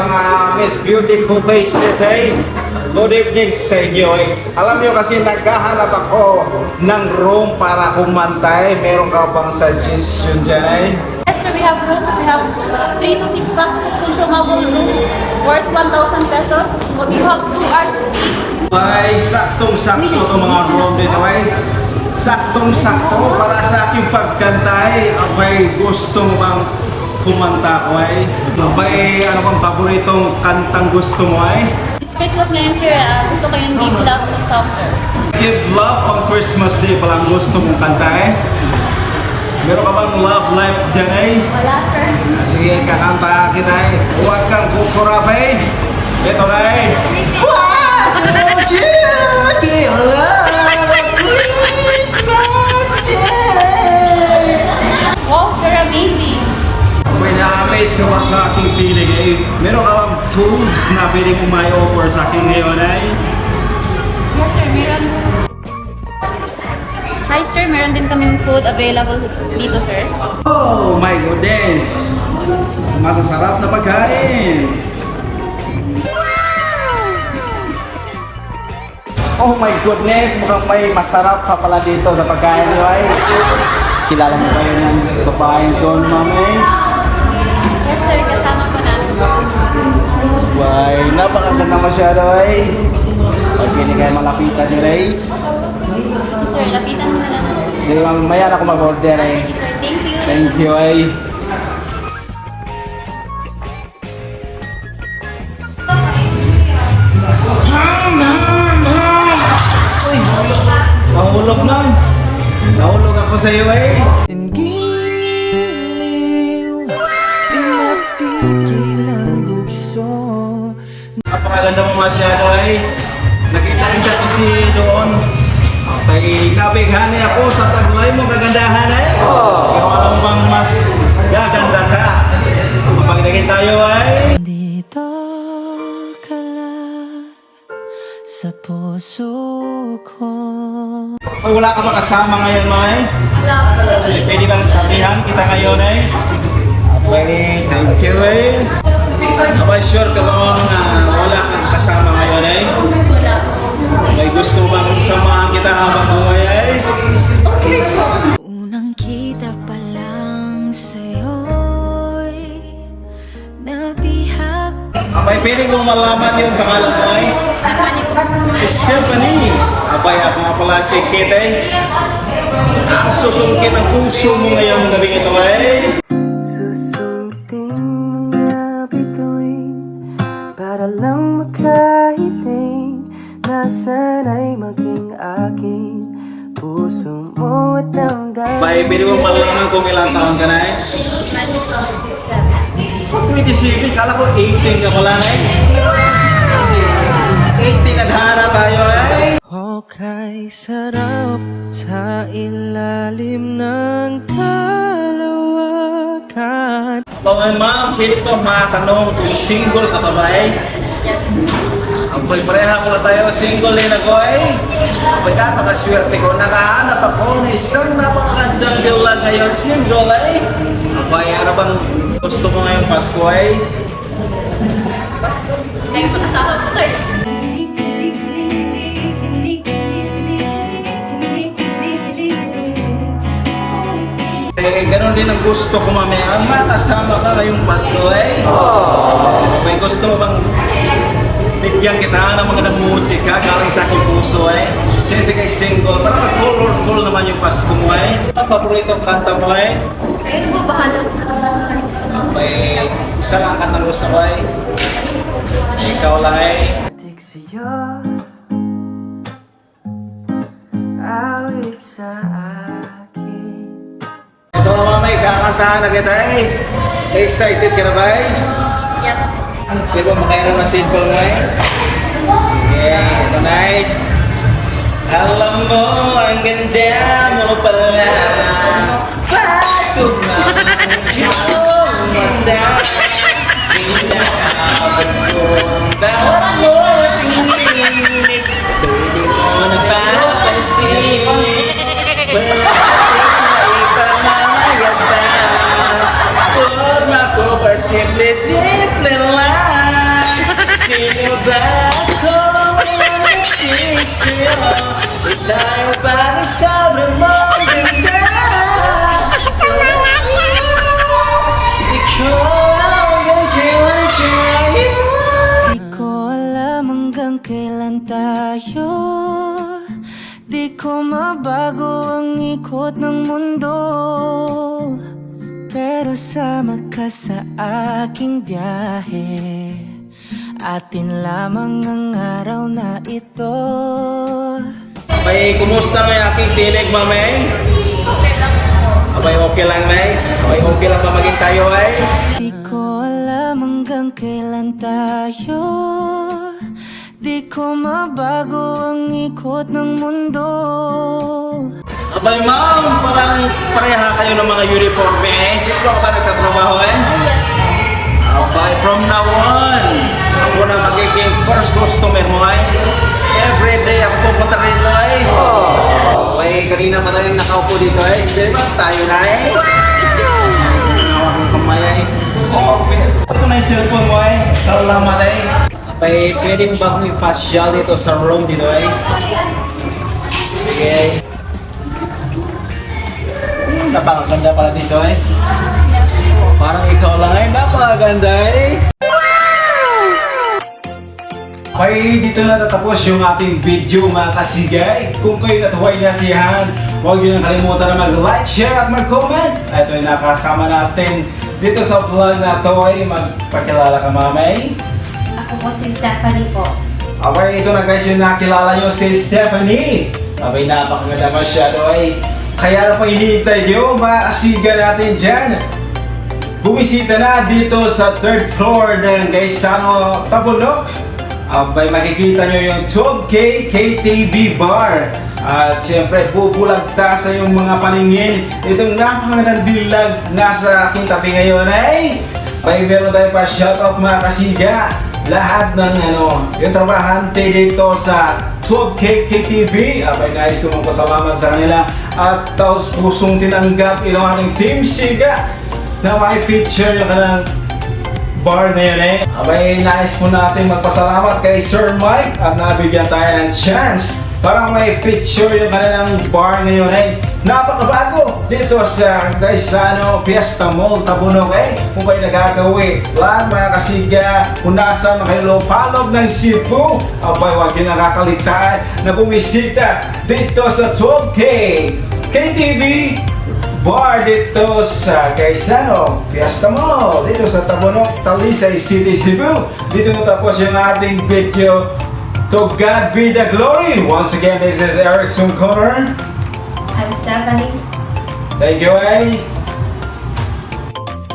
mga Miss Beautiful Faces eh. Good evening sa inyo eh. Alam nyo kasi naghahanap ako ng room para kumantay. Meron ka bang suggestion dyan eh? Yes, sir, we have rooms. We have 3 to 6 bucks consumable room worth 1,000 pesos. But you have 2 hours each. Ay, saktong-sakto itong mga room dito eh. Saktong-sakto para sa aking pagkantay. Abay, gusto mo bang kumanta ko eh? Abay, ano bang paboritong kantang gusto mo eh? It's Christmas ngayon, sir. Ah, gusto ko yung Deep Love na song, sir. Give love on Christmas Day pa lang gusto mong kanta eh. Meron ka bang love life dyan eh? Wala, sir. Sige, kakanta akin ay. Huwag kang kukurap eh. Ito na eh. Won't you give love sa aking tinig eh? Meron ka bang foods na pwede mo may offer sa akin ngayon eh? Yes, sir, meron. Hi, sir. Meron din kaming food available dito, sir. Oh my goodness! Masasarap na pagkain! Oh my goodness! Mukhang may masarap ka pala dito sa pagkain niyo ay. Kilala mo kayo ng babaeng doon, mami? Masyado ay. Pag hindi kayo malapitan nyo ay. Sir, lapitan mo na lang. Sige, mamaya na ako mag-order sir. Thank you. Thank you ay. Nahulog na. Nahulog ako sa iyo eh. Kay nabighani ako sa taglay mo kagandahan ay. Pero alam bang mas gaganda ka. Kapag naging tayo ay. Dito ka lang sa puso ko Pag wala ka ba kasama ngayon May? Wala. Eh, Pwede bang tabihan kita ngayon ay? Okay, thank you eh. Abay, sure ka ba na wala kang kasama ngayon ay? Wala. May gusto bang samahan kita habang buhay ay? Okay po. Unang kita pa lang sa'yo'y Nabihag Abay, pwede mo malaman yung pangalan mo ay? Stephanie po. Stephanie! Abay, ako nga pala si Kate ay. Susungkit ang puso mo ngayong gabi ito ay. Mo malaman kung ilang taon ka na ay? 27, kala ko 18 ka pala. Kasi 18 adhana tayo ay. Okay, sarap sa ilalim ng kalawakan Bawal ma'am, pwede ba matanong kung single ka pa ba ay? Pareha pala tayo single din ako ay. Abay, napakaswerte ko. Nakahanap ako ng isang napakagandang girl ngayon single ay. Abay, ano bang gusto mo ngayong Pasko ay? Pasko. Ngayon makasama po kayo. Eh, ganun din ang gusto ko mamaya. Makasama ka ngayong Pasko eh. May gusto mo bang bigyan kita ng mga musika galing sa aking puso eh. Since kay single, para mag-colorful naman yung Pasko mo eh. Ang paboritong kanta mo eh. Kayo na po bahala. May isa lang kantang gusto ko eh. Ikaw lang eh. Sa'yo Awit sa akin Ito naman may kakantahan na kita eh. Excited ka na ba eh? Yes. Di ba makainom na simple mo eh? Okay, ito eh. Alam mo, ang ganda mo pala. Pagod na Dahil bakit sobrang mong ganda Ikaw hanggang kailan tayo? Di ko alam hanggang kailan tayo. Di ko mabago ang ikot ng mundo. Pero sama ka sa aking biyahe Atin lamang ang araw na ito Abay, kumusta may aking tinig, mamay? Okay lang. Abay, okay lang, may? Abay, okay lang ba maging tayo, ay? Di ko alam hanggang kailan tayo Di ko mabago ang ikot ng mundo Abay, ma'am, parang pareha kayo ng mga uniforme, eh. Dito ka ba nagtatrabaho, eh? Oh, yes. Abay, from now on, ako na magiging first customer mo, ay. Every day ako pupunta rito, ay. Abay, kanina pa tayo nakaupo dito, ay. Di ba? Tayo na, eh. Hawak ng kamay, ay. Oh, ito na yung cellphone mo, ay. Salamat, ay. Abay, pwede mo ba akong ipasyal dito sa room dito, ay? Sige, ay. Hmm, napakaganda pala dito, po. Parang ikaw lang ay napakaganda eh. Okay, dito na tatapos yung ating video mga kasigay. Kung kayo natuway na siyahan, huwag nyo nang kalimutan na mag-like, share at mag-comment. Ito yung nakasama natin dito sa vlog na to ay magpakilala ka mamay. Ako po si Stephanie po. Okay, ito na guys yung nakilala nyo si Stephanie. Abay, napakaganda masyado ay. Kaya na pa hinihintay nyo, mga kasiga natin dyan. Bumisita na dito sa third floor ng Gaisano Tabunok. Abay, makikita nyo yung 12K KTV Bar. At siyempre, bubulagta sa yung mga paningin. Itong napakagandang dilag nasa aking tabi ngayon ay Abay, meron tayo pa shoutout mga kasiga. Lahat ng ano, yung trabahante dito sa 12K KTV. Abay, guys, kung magpasalamat sa kanila. At taos pusong tinanggap itong aking Team Siga na may feature yung kanilang bar na yun eh. Abay, nais po natin magpasalamat kay Sir Mike at nabigyan tayo ng chance para may picture yung kanilang bar ngayon eh. Napakabago dito sa Gaisano Fiesta Mall Tabunok eh. Kung kayo nagagawi, lahat mga kasiga, kung nasa kayo lopalog ng Cebu, abay, huwag yung nakakalitaan na bumisita dito sa 12K KTV bar dito sa Gaisano, Fiesta Mall, dito sa Tabunok, Talisay City, Cebu. Dito natapos yung ating video. To God be the glory! Once again, this is Erickson Connor. I'm Stephanie. Thank you, ay.